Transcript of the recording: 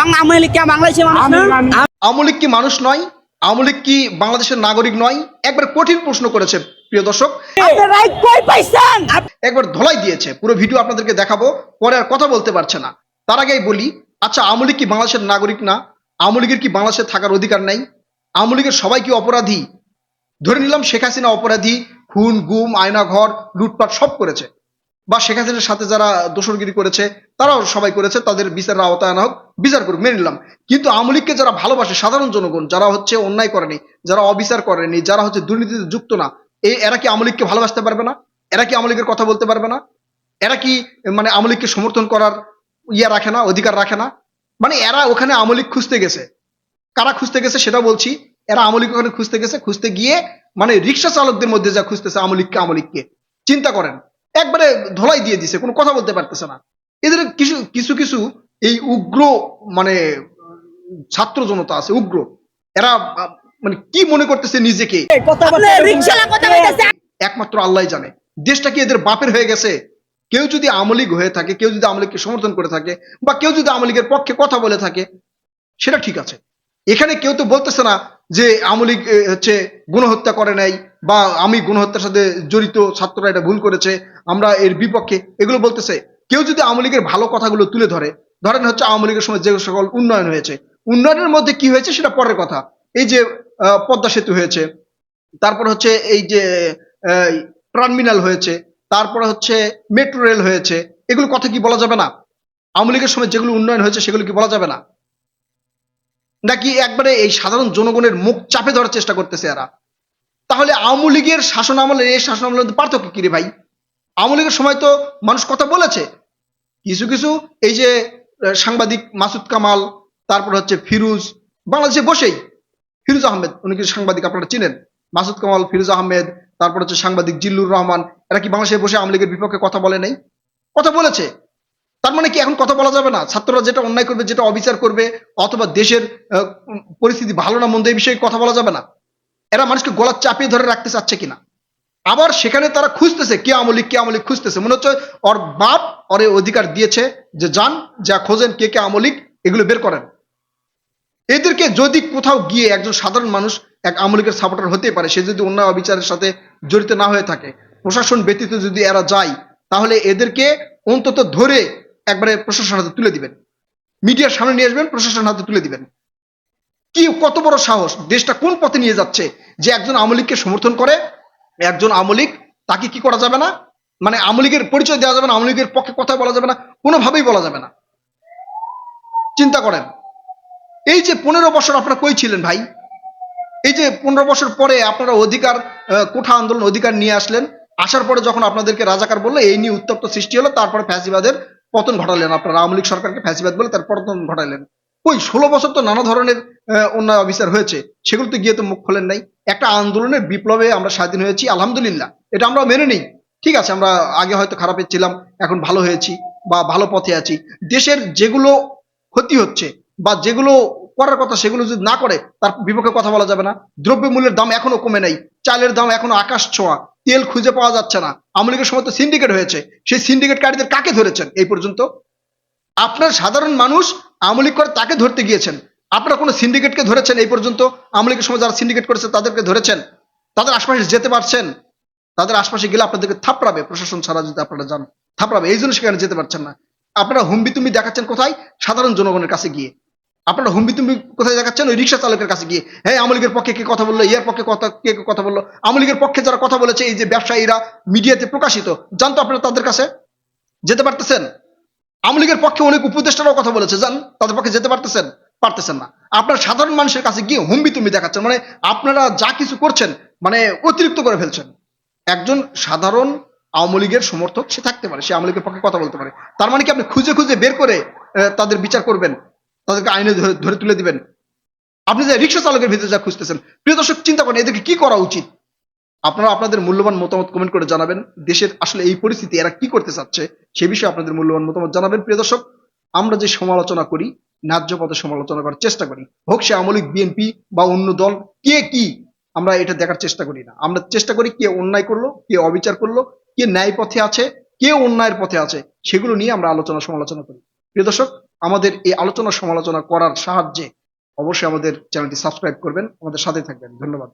আওয়ামী লীগ কি বাংলাদেশের মানুষ না? আওয়ামী লীগ কি মানুষ নয়? আওয়ামী লীগ কি বাংলাদেশের নাগরিক নয়? একবার কঠিন প্রশ্ন করেছে প্রিয় দর্শক। আপনি রাইট কই পাইছেন? আপ- একবার ধোলাই দিয়েছে পুরো ভিডিও আপনাদেরকে দেখাবো পরে আর কথা বলতে পারছে না। তার আগেই বলি আচ্ছা আওয়ামী লীগ কি বাংলাদেশের নাগরিক না? আওয়ামী লীগের কি বাংলাদেশে থাকার অধিকার নাই? আওয়ামী লীগের সবাই কি অপরাধী? ধরে নিলাম শেখ হাসিনা অপরাধী খুন গুম আয়নাঘর লুটপাট সব করেছে। বা শেখ হাসিনার সাথে যারা দোসরগিরি করেছে, তারাও সবাই করেছে, তাদের বিচারের আওতায় আনা হোক, বিচার করুক, মেনে নিলাম। কিন্তু আওয়ামী লীগকে যারা ভালোবাসে, সাধারণ জনগণ, যারা হচ্ছে অন্যায় করেনি, যারা অবিচার করেনি, যারা হচ্ছে দুর্নীতিতে যুক্ত না এই এরা কি আওয়ামী লীগকে ভালোবাসতে পারবে না? এরা কি আওয়ামী লীগের কথা বলতে পারবে না? এরা কি মানে আওয়ামী লীগকে সমর্থন করার ইয়ে রাখে না, অধিকার রাখে না? মানে এরা ওখানে আওয়ামী লীগ খুঁজতে গেছে। কারা খুঁজতে গেছে সেটা বলছি। এরা আওয়ামী লীগ ওখানে খুঁজতে গেছে, খুঁজতে গিয়ে মানে রিক্সা চালকদের মধ্যে যা খুঁজতেছে আওয়ামী লীগকে। চিন্তা করেন একবারে ধলাই দিয়ে দিছে কোনো কথা বলতে পারতেছে না। এদের কিছু কিছু কিছু এই উগ্র মানে ছাত্র জনতা আছে উগ্র। এরা মানে কি মনে করতেছে নিজেকে? একমাত্র আল্লাহ জানে। দেশটা কি এদের বাপের হয়ে গেছে? কেউ যদি আওয়ামী লীগ হয়ে থাকে কেউ যদি আওয়ামী লীগকে সমর্থন করে থাকে বা কেউ যদি আওয়ামী লীগের পক্ষে কথা বলে থাকে সেটা ঠিক আছে। এখানে কেউ তো বলতেছে না যে আওয়ামী লীগ হচ্ছে গণহত্যা করে নাই বা আমি গণহত্যার সাথে জড়িত ছাত্ররা এটা ভুল করেছে, আমরা এর বিপক্ষে এগুলো বলতেছে। কেউ যদি আওয়ামী লীগের ভালো কথাগুলো তুলে ধরে, ধরেন হচ্ছে আওয়ামী লীগের সময় যে সকল উন্নয়ন হয়েছে, উন্নয়নের মধ্যে কি হয়েছে সেটা পরের কথা। এই যে পদ্মা সেতু হয়েছে, তারপর হচ্ছে এই যে টার্মিনাল হয়েছে, তারপরে হচ্ছে মেট্রো রেল হয়েছে, এগুলো কথা কি বলা যাবে না? আওয়ামী লীগের সময় যেগুলো উন্নয়ন হয়েছে সেগুলো কি বলা যাবে না? নাকি একবারে এই সাধারণ জনগণের মুখ চাপে ধরার চেষ্টা করতেছে এরা? তাহলে আওয়ামী লীগের শাসন আমলের এই শাসন আমলের মধ্যে পার্থক্য কি রে ভাই? আওয়ামী লীগের সময় তো মানুষ কথা বলেছে। কিছু কিছু এই যে সাংবাদিক মাসুদ কামাল, তারপর হচ্ছে ফিরুজ, বাংলাদেশে বসেই। ফিরুজ আহমেদ, উনি কি সাংবাদিক আপনারা চিনেন? মাসুদ কামাল, ফিরুজ আহমেদ, তারপর হচ্ছে সাংবাদিক জিল্লুর রহমান, এরা কি বাংলাদেশে বসে আওয়ামী লীগের বিপক্ষে কথা বলে নাই? কথা বলেছে। তার মানে কি এখন কথা বলা যাবে না? ছাত্ররা যেটা অন্যায় করবে, যেটা অবিচার করবে, অথবা দেশের পরিস্থিতি ভালো না, মন্দ, এই বিষয়ে কথা বলা যাবে না। এরা মানুষকে গলা চাপিয়ে ধরে রাখতে চাচ্ছে কিনা? আবার সেখানে তারা খুঁজতেছে, কে আমলিক কে আমলিক খুঁজতেছে। মনে হচ্ছে ওর বাপ ওরে অধিকার দিয়েছে যে, যান, যা খোঁজেন, কে কে আমলিক এগুলো বের করেন। এদেরকে যদি কোথাও গিয়ে একজন সাধারণ মানুষ, এক আমলিকের সাপোর্টার হতে পারে, সে যদি অন্যায় অবিচারের সাথে জড়িত না হয়ে থাকে, প্রশাসন ব্যতীত যদি এরা যায়, তাহলে এদেরকে অন্তত ধরে একবারে প্রশাসন হাতে তুলে দিবেন। মিডিয়ার সামনে নিয়ে আসবেন প্রশাসন হাতে তুলে দিবেন। কি কত বড় সাহস, দেশটা কোন পথে নিয়ে যাচ্ছে যে একজন আমলিককে সমর্থন করে? একজন আমলিক তাকে কি করা যাবে না? মানে আমলিকের পরিচয় দেওয়া যাবে না আমলিকের পক্ষে কথা বলা যাবে না, কোনোভাবেই বলা যাবে না। চিন্তা করেন, এই যে পনেরো বছর আপনারা কই ছিলেন ভাই? এই যে পনেরো বছর পরে আপনারা অধিকার কোঠা আন্দোলন অধিকার নিয়ে আসলেন, আসার পরে যখন আপনাদেরকে রাজাকার বলল, এই নিয়ে উত্তপ্ত সৃষ্টি হলো, তারপরে ফ্যাসিবাদের পতন ঘটালেন আপনারা আওয়ামী লীগ সরকারকে ফ্যাসিবাদ বলে তার পতন ঘটালেন। ওই ষোলো বছর তো নানা ধরনের অন্যায় অবিচার হয়েছে সেগুলো তো গিয়ে তো মুখ খোলেন নাই। একটা আন্দোলনের বিপ্লবে আমরা স্বাধীন হয়েছি, আলহামদুলিল্লাহ। এটা আমরা মেনে নিই। ঠিক আছে, আমরা আগে হয়তো খারাপে ছিলাম, এখন ভালো হয়েছি বা ভালো পথে আছি। দেশের যেগুলো ক্ষতি হচ্ছে বা যেগুলো করার কথা সেগুলো যদি না করে, তার বিপক্ষে কথা বলা যাবে না। দ্রব্য মূল্যের দাম এখনও কমে নাই, চালের দাম এখনও আকাশ ছোঁয়া। তেল খুঁজে পাওয়া যাচ্ছে না। আওয়ামী লীগের সময় তো সিন্ডিকেট হয়েছে। সেই সিন্ডিকেটকারীদের কাকে ধরেছেন? এই পর্যন্ত। আপনার সাধারণ মানুষ আওয়ামী লীগ করে তাকে ধরতে গিয়েছেন। আপনারা কোনো সিন্ডিকেটকে ধরেছেন এই পর্যন্ত? আওয়ামী সময় যারা সিন্ডিকেট করেছে তাদেরকে ধরেছেন? তাদের আশপাশে যেতে পারছেন? তাদের আশপাশে গেলে আপনাদেরকে থাপড়াবে। প্রশাসন ছাড়া যদি আপনারা যান, থাপড়াবে। এই জন্য সেখানে যেতে পারছেন না। আপনারা হুম্বি তুমি দেখাচ্ছেন কোথায়? সাধারণ জনগণের কাছে গিয়ে। আপনারা হুম্বি তুমি কোথায় দেখাচ্ছেন? ওই রিক্সা চালকের কাছে গিয়ে। হ্যাঁ আওয়ামী লীগের পক্ষে কে কথা বলল? ইয়ার পক্ষে কথা, কে কথা বলল? আওয়ামী লীগের পক্ষে যারা কথা বলেছে, এই যে ব্যবসায়ীরা মিডিয়াতে প্রকাশিত, জানতো আপনারা তাদের কাছে? যেতে পারতেছেন? আওয়ামী লীগের পক্ষে অনেক উপদেষ্টারাও কথা বলেছে, জান? তাদের পক্ষে যেতে পারতেছেন? পারতেছেন না। আপনার সাধারণ মানুষের কাছে গিয়ে হুম্বি তুমি দেখাচ্ছেন। মানে আপনারা যা কিছু করছেন মানে অতিরিক্ত করে ফেলছেন। একজন সাধারণ আওয়ামী লীগের সমর্থক, সে থাকতে পারে, সে আওয়ামী লীগের পক্ষে কথা বলতে পারে। তার মানে কি আপনি খুঁজে খুঁজে বের করে তাদের বিচার করবেন? তাদেরকে আইনে ধরে তুলে দিবেন। আপনি যে রিক্সা চালকের ভিতরে যা খুঁজতেছেন, প্রিয় দর্শক, চিন্তা করেন, এদেরকে কি করা উচিত? আপনারা আপনাদের মূল্যবান মতামত কমেন্ট করে জানাবেন। দেশের আসলে এই পরিস্থিতি, এরা কি করতে চাচ্ছে, সে বিষয়ে আপনাদের মূল্যবান মতামত জানাবেন। প্রিয় দর্শক, আমরা যে সমালোচনা করি, ন্যায্য পথে সমালোচনা করার চেষ্টা করি। হোক সে আমলিক বিএনপি বা অন্য দল, কে কি, আমরা এটা দেখার চেষ্টা করি না। আমরা চেষ্টা করি কে অন্যায় করল, কে অবিচার করল, কে ন্যায় পথে আছে, কে অন্যায়ের পথে আছে, সেগুলো নিয়ে আমরা আলোচনা সমালোচনা করি। প্রিয় দর্শক, আমাদের এই আলোচনা সমালোচনা করার সাহায্যে অবশ্যই আমাদের চ্যানেলটি সাবস্ক্রাইব করবেন। আমাদের সাথে থাকবেন। ধন্যবাদ।